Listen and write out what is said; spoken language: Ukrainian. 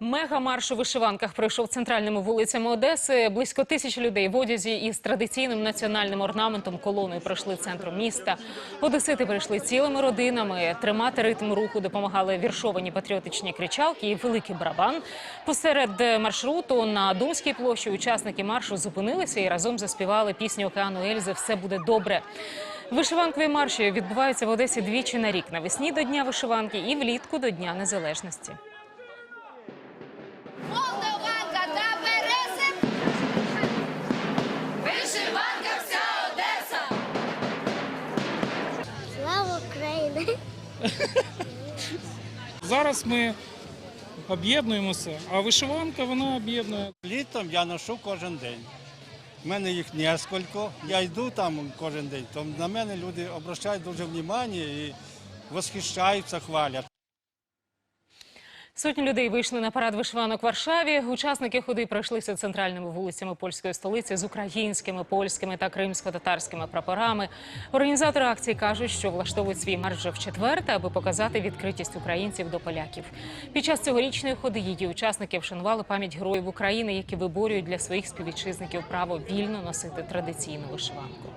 Мега-марш у вишиванках пройшов центральними вулицями Одеси. Близько тисячі людей в одязі із традиційним національним орнаментом колоною пройшли центром міста. Одесити прийшли цілими родинами. Тримати ритм руху допомагали віршовані патріотичні кричалки і великий барабан. Посеред маршруту на Думській площі учасники маршу зупинилися і разом заспівали пісню океану Ельзи Все буде добре. Вишиванкові марші відбуваються в Одесі двічі на рік навесні до Дня вишиванки і влітку до Дня Незалежності. Слава Зараз ми об'єднуємося, а вишиванка вона об'єднує. Літом я ношу кожен день. У мене їх несколько. Я йду там кожен день, то на мене люди обращають дуже увагу і восхищаються, хвалять. Сотні людей вийшли на парад вишиванок в Варшаві. Учасники ходи пройшлися центральними вулицями польської столиці з українськими, польськими та кримсько-татарськими прапорами. Організатори акції кажуть, що влаштовують свій марш вже в четверте, аби показати відкритість українців до поляків. Під час цьогорічної ходи її учасники вшанували пам'ять героїв України, які виборюють для своїх співвітчизників право вільно носити традиційну вишиванку.